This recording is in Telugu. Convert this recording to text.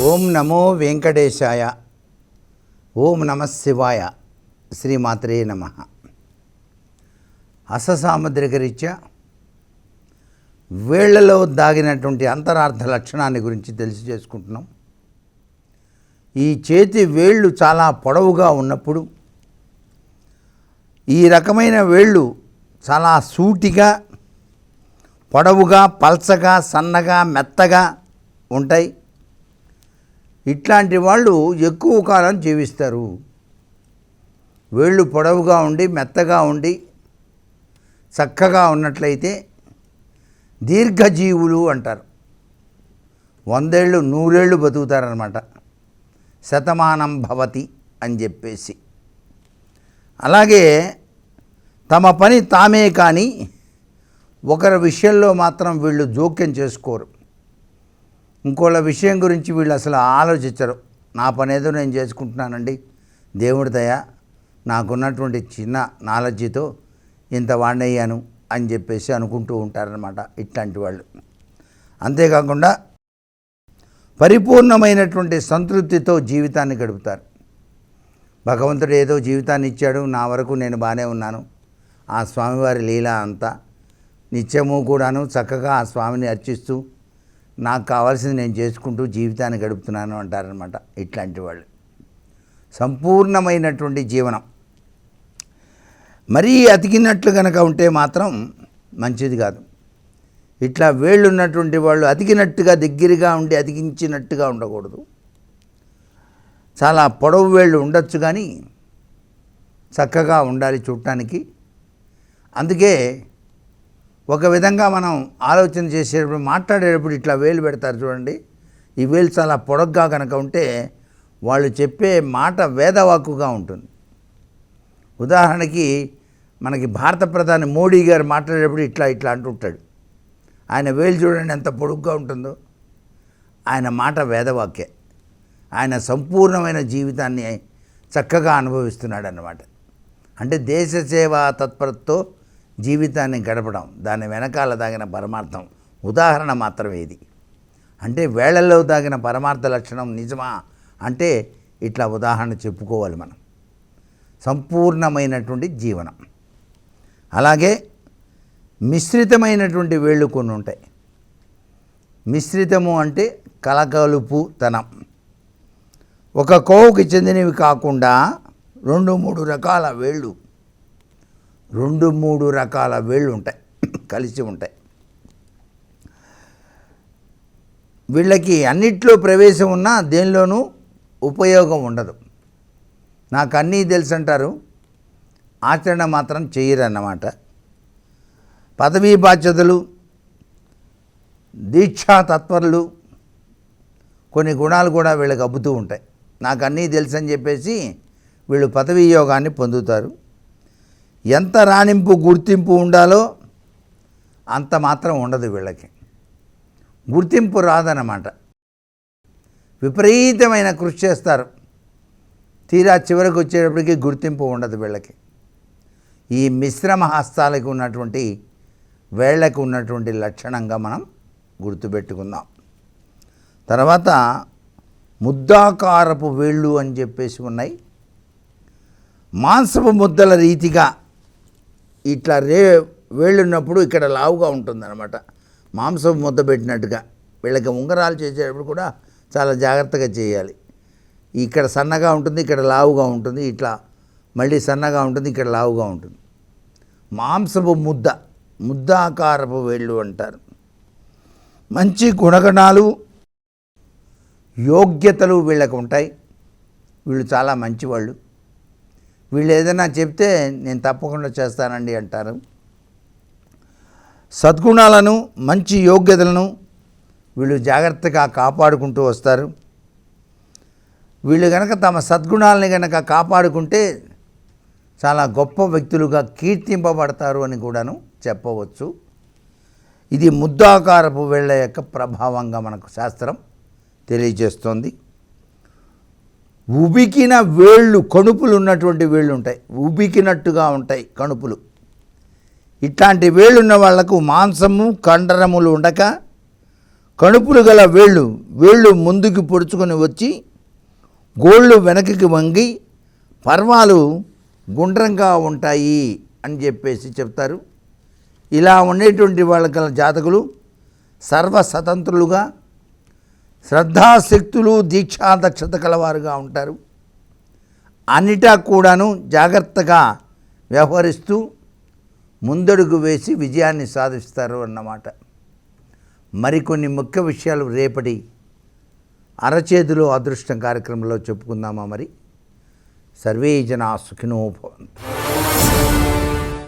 ఓం నమో వెంకటేశాయ. ఓం నమ శివాయ. శ్రీమాత్రే నమ. అససాముద్రిక రీత్యా వేళ్ళలో దాగినటువంటి అంతరార్థ లక్షణాన్ని గురించి తెలిసి చేసుకుంటున్నాం. ఈ చేతి వేళ్ళు చాలా పొడవుగా ఉన్నప్పుడు ఈ రకమైన వేళ్ళు చాలా సూటిగా పొడవుగా పల్చగా సన్నగా మెత్తగా ఉంటాయి. ఇట్లాంటి వాళ్ళు ఎక్కువ కాలం జీవిస్తారు. వేళ్ళు పొడవుగా ఉండి మెత్తగా ఉండి చక్కగా ఉన్నట్లయితే దీర్ఘజీవులు అంటారు. వందేళ్ళు నూరేళ్ళు బతుకుతారనమాట శతమానం భవతి అని చెప్పేసి. అలాగే తమ పని తామే కానీ ఒకరి విషయంలో మాత్రం వీళ్ళు జోక్యం చేసుకోరు. ఇంకోళ్ళ విషయం గురించి వీళ్ళు అసలు ఆలోచించరు. నా పని ఏదో నేను చేసుకుంటున్నానండి. దేవుడి దయ నాకున్నటువంటి చిన్న నాలెడ్జితో ఇంత వాడినయ్యాను అని చెప్పేసి అనుకుంటూ ఉంటారనమాట ఇట్లాంటి వాళ్ళు. అంతేకాకుండా పరిపూర్ణమైనటువంటి సంతృప్తితో జీవితాన్ని గడుపుతారు. భగవంతుడు ఏదో జీవితాన్ని ఇచ్చాడు నా వరకు నేను బాగానే ఉన్నాను. ఆ స్వామివారి లీల అంతా నిత్యము కూడాను చక్కగా ఆ స్వామిని అర్చిస్తూ నాకు కావాల్సింది నేను చేసుకుంటూ జీవితాన్ని గడుపుతున్నాను అంటారనమాట ఇట్లాంటి వాళ్ళు. సంపూర్ణమైనటువంటి జీవనం. మరీ అతికినట్లు కనుక ఉంటే మాత్రం మంచిది కాదు. ఇట్లా వేళ్ళు ఉన్నటువంటి వాళ్ళు అతికినట్టుగా దగ్గరగా ఉండి అతికించినట్టుగా ఉండకూడదు. చాలా పొడవు వేళ్ళు ఉండొచ్చు కానీ చక్కగా ఉండాలి చూడటానికి. అందుకే ఒక విధంగా మనం ఆలోచన చేసేటప్పుడు మాట్లాడేటప్పుడు ఇట్లా వేలు పెడతారు చూడండి. ఈ వేలు చాలా పొడగ్గా కనుక ఉంటే వాళ్ళు చెప్పే మాట వేదవాక్కుగా ఉంటుంది. ఉదాహరణకి మనకి భారత ప్రధాని మోడీ గారు మాట్లాడేటప్పుడు ఇట్లా ఇట్లా అంటుంటాడు ఆయన వేలు చూడండి ఎంత పొడుగ్గా ఉంటుందో. ఆయన మాట వేదవాక్యే ఆయన సంపూర్ణమైన జీవితాన్ని చక్కగా అనుభవిస్తున్నాడు అన్నమాట అంటే దేశ సేవా తత్పరతో జీవితాన్ని గడపడం దాని వెనకాల దాగిన పరమార్థం. ఉదాహరణ మాత్రమే ఇది. అంటే వేళల్లో దాగిన పరమార్థ లక్షణం నిజమా? అంటే ఇట్లా ఉదాహరణ చెప్పుకోవాలి మనం. సంపూర్ణమైనటువంటి జీవనం. అలాగే మిశ్రితమైనటువంటి వేళ్ళు కొన్ని ఉంటాయి. మిశ్రితము అంటే కలకలుపు తనం ఒక కోవుకి చెందినవి కాకుండా రెండు మూడు రకాల వేళ్ళు. రెండు మూడు రకాల వేళ్ళు ఉంటాయి కలిసి ఉంటాయి. వీళ్ళకి అన్నిట్లో ప్రవేశం ఉన్నా దేనిలోనూ ఉపయోగం ఉండదు. నాకు అన్నీ తెలుసు అంటారు ఆచరణ మాత్రం చేయరన్నమాట. పదవీ బాధ్యతలు దీక్షా తత్పరులు కొన్ని గుణాలు కూడా వీళ్ళకి అబ్బుతూ ఉంటాయి. నాకు అన్నీ తెలుసు అని చెప్పేసి వీళ్ళు పదవీ యోగాన్ని పొందుతారు. ఎంత రాణింపు గుర్తింపు ఉండాలో అంత మాత్రం ఉండదు వీళ్ళకి. గుర్తింపు రాదన్నమాట. విపరీతమైన కృషి చేస్తారు. తీరా చివరికి వచ్చేటప్పటికి గుర్తింపు ఉండదు వీళ్ళకి. ఈ మిశ్రమ హస్తాలకు ఉన్నటువంటి వేళ్ళకు ఉన్నటువంటి లక్షణంగా మనం గుర్తుపెట్టుకుందాం. తర్వాత ముద్దాకారపు వేళ్ళు అని చెప్పేసి ఉన్నాయి. మాంసపు ముద్దల రీతిగా ఇట్లా రే వేళ్ళున్నప్పుడు ఇక్కడ లావుగా ఉంటుందన్నమాట. మాంసం ముద్ద పెట్టినట్టుగా. వీళ్ళకి ఉంగరాలు చేసేటప్పుడు కూడా చాలా జాగ్రత్తగా చేయాలి. ఇక్కడ సన్నగా ఉంటుంది ఇక్కడ లావుగా ఉంటుంది ఇట్లా మళ్ళీ సన్నగా ఉంటుంది ఇక్కడ లావుగా ఉంటుంది. మాంసపు ముద్ద ముద్దాకారపు వేళ్ళు అంటారు. మంచి గుణగణాలు యోగ్యతలు వీళ్ళకు ఉంటాయి. వీళ్ళు చాలా మంచివాళ్ళు. వీళ్ళు ఏదైనా చెప్తే నేను తప్పకుండా చేస్తానండి అంటారు. సద్గుణాలను మంచి యోగ్యతలను వీళ్ళు జాగ్రత్తగా కాపాడుకుంటూ వస్తారు. వీళ్ళు కనుక తమ సద్గుణాలని కనుక కాపాడుకుంటే చాలా గొప్ప వ్యక్తులుగా కీర్తింపబడతారు అని కూడాను చెప్పవచ్చు. ఇది ముద్దాకారపు వేళ్ళ యొక్క ప్రభావంగా మనకు శాస్త్రం తెలియజేస్తోంది. ఉబికిన వేళ్ళు కణుపులు ఉన్నటువంటి వేళ్ళు ఉంటాయి ఉబికినట్టుగా ఉంటాయి కణుపులు. ఇట్లాంటి వేళ్ళున్న వాళ్ళకు మాంసము కండరములు ఉండక కణుపులు గల వేళ్ళు వేళ్ళు ముందుకు పొడుచుకొని వచ్చి గోళ్ళు వెనక్కి వంగి పర్వాలు గుండ్రంగా ఉంటాయి అని చెప్పేసి చెప్తారు. ఇలా ఉండేటువంటి వాళ్ళ గల జాతకులు సర్వస్వతంత్రులుగా శ్రద్ధాశక్తులు దీక్షా దక్షత కలవారుగా ఉంటారు. అన్నిటా కూడాను జాగ్రత్తగా వ్యవహరిస్తూ ముందడుగు వేసి విజయాన్ని సాధిస్తారు అన్నమాట. మరికొన్ని ముఖ్య విషయాలు రేపటి అరచేతిలో అదృష్టం కార్యక్రమంలో చెప్పుకుందామా మరి? సర్వే జనా సుఖినోభవంతు